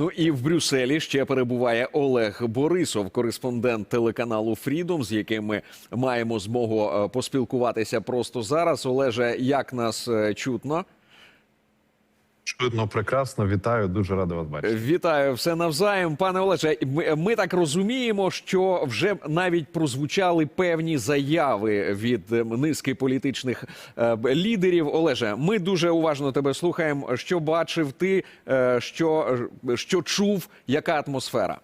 Ну і в Брюсселі ще перебуває Олег Борисов, кореспондент телеканалу Фрідом, з яким ми маємо змогу е, поспілкуватися просто зараз. Олеже, як нас е, чутно? Чудно, прекрасно, вітаю, дуже радий вас бачити. Вітаю все навзаєм, пане Олеже. Ми, ми так розуміємо, що вже навіть прозвучали певні заяви від е, низки політичних е, лідерів. Олеже, ми дуже уважно тебе слухаємо. Що бачив ти, е, що, що чув, яка атмосфера?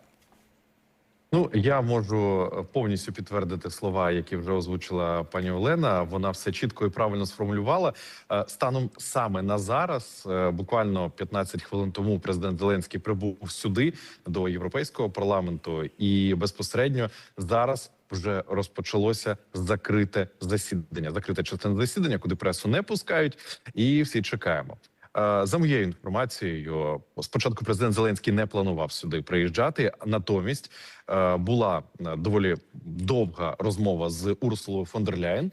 Ну я можу е, повністю підтвердити слова, які вже озвучила пані Олена. Вона все чітко і правильно сформулювала. Е, Станом саме на зараз, е, буквально 15 хвилин тому, президент Зеленський прибув сюди до європейського парламенту, і безпосередньо зараз. Вже розпочалося закрите засідання, закрите частина засідання, куди пресу не пускають, і всі чекаємо. Е, За моєю інформацією, спочатку президент Зеленський не планував сюди приїжджати. Натомість е, була е, доволі довга розмова з Урсулою фон дер Ляєн,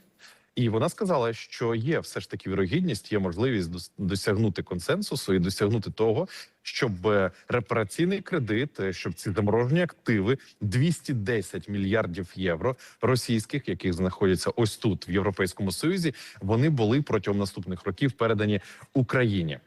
і вона сказала, що є все ж таки вірогідність, є можливість дос- досягнути консенсусу і досягнути того, щоб е, репараційний кредит, е, щоб ці заморожені активи 210 мільярдів євро російських, яких знаходяться ось тут в Європейському Союзі, вони були протягом наступних років передані Україні.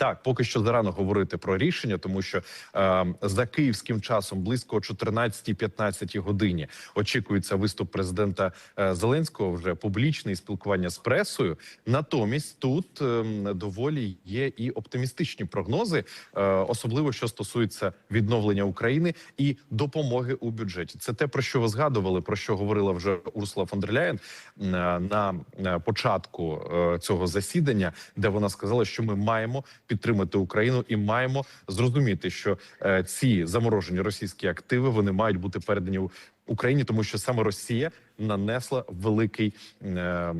Так, поки що зарано говорити про рішення, тому що е, за київським часом близько о 14-15 годині очікується виступ президента е, Зеленського вже публічне спілкування з пресою. Натомість тут е, доволі є і оптимістичні прогнози, е, особливо що стосується відновлення України і допомоги у бюджеті. Це те про що ви згадували, про що говорила вже Урсула фон дер Ляєн е, на початку е, цього засідання, де вона сказала, що ми маємо підтримати Україну і маємо зрозуміти, що е, ці заморожені російські активи вони мають бути передані Україні, тому що саме Росія нанесла великий е,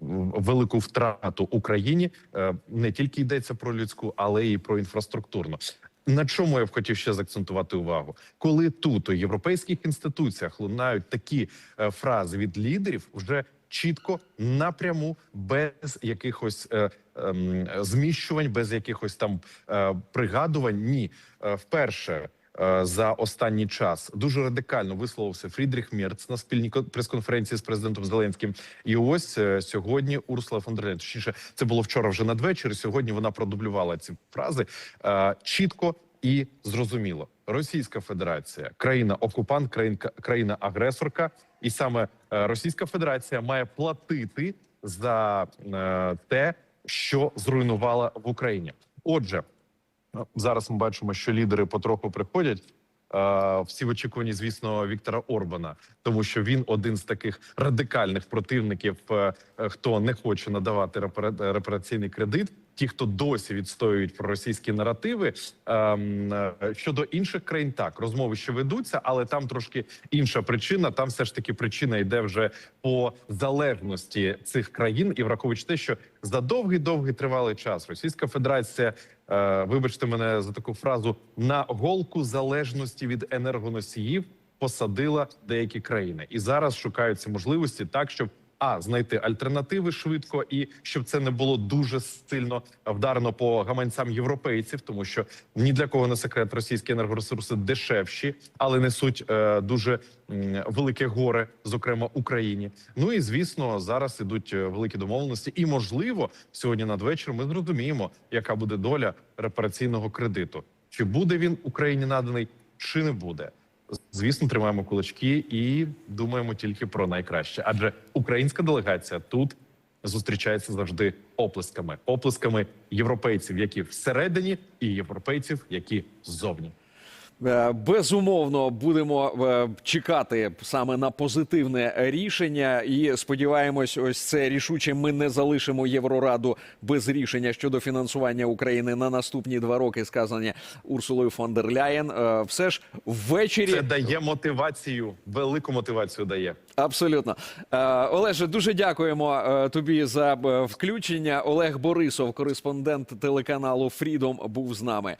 велику втрату Україні. Е, не тільки йдеться про людську, але і про інфраструктурну. На чому я б хотів ще закцентувати увагу, коли тут у європейських інституціях лунають такі е, фрази від лідерів, вже чітко напряму, без якихось е, е, зміщувань, без якихось там е, пригадувань. Ні, Е, вперше. Е, За останній час дуже радикально висловився Фрідріх Мерц на спільній ко- прес-конференції з президентом Зеленським. І ось е, сьогодні Урсула фон дер точніше, це було вчора вже надвечір. Сьогодні вона продублювала ці фрази е, чітко і зрозуміло. Російська Федерація, країна окупант, країна агресорка, і саме Російська Федерація має платити за те, що зруйнувала в Україні. Отже, зараз ми бачимо, що лідери потроху приходять. Всі в очікуванні, звісно, Віктора Орбана, тому що він один з таких радикальних противників, е, е, хто не хоче надавати репара- репараційний кредит. Ті, хто досі відстоюють проросійські наративи. Ем, е, щодо інших країн, так розмови ще ведуться, але там трошки інша причина. Там все ж таки причина йде вже по залежності цих країн, і враховуючи те, що за довгий довгий тривалий час Російська Федерація, е, вибачте мене за таку фразу, на голку залежності від енергоносіїв посадила деякі країни, і зараз шукаються можливості так, щоб а знайти альтернативи швидко, і щоб це не було дуже сильно вдарено по гаманцям європейців, тому що ні для кого не секрет, російські енергоресурси дешевші, але несуть е, дуже м, велике горе, зокрема Україні. Ну і звісно, зараз ідуть е, великі домовленості, і можливо, сьогодні надвечір ми зрозуміємо, яка буде доля репараційного кредиту. Чи буде він Україні наданий, чи не буде. Звісно, тримаємо кулачки і думаємо тільки про найкраще. Адже українська делегація тут зустрічається завжди оплесками, оплесками європейців, які всередині, і європейців, які ззовні. Е, Безумовно, будемо е, чекати саме на позитивне рішення, і сподіваємось, ось це рішуче. Ми не залишимо Єврораду без рішення щодо фінансування України на наступні два роки. Сказані Урсулою фон дер Ляєн. Е, Все ж ввечері Це дає мотивацію, велику мотивацію дає. Абсолютно, Олеже, дуже дякуємо тобі за включення. Олег Борисов, кореспондент телеканалу Фрідом, був з нами.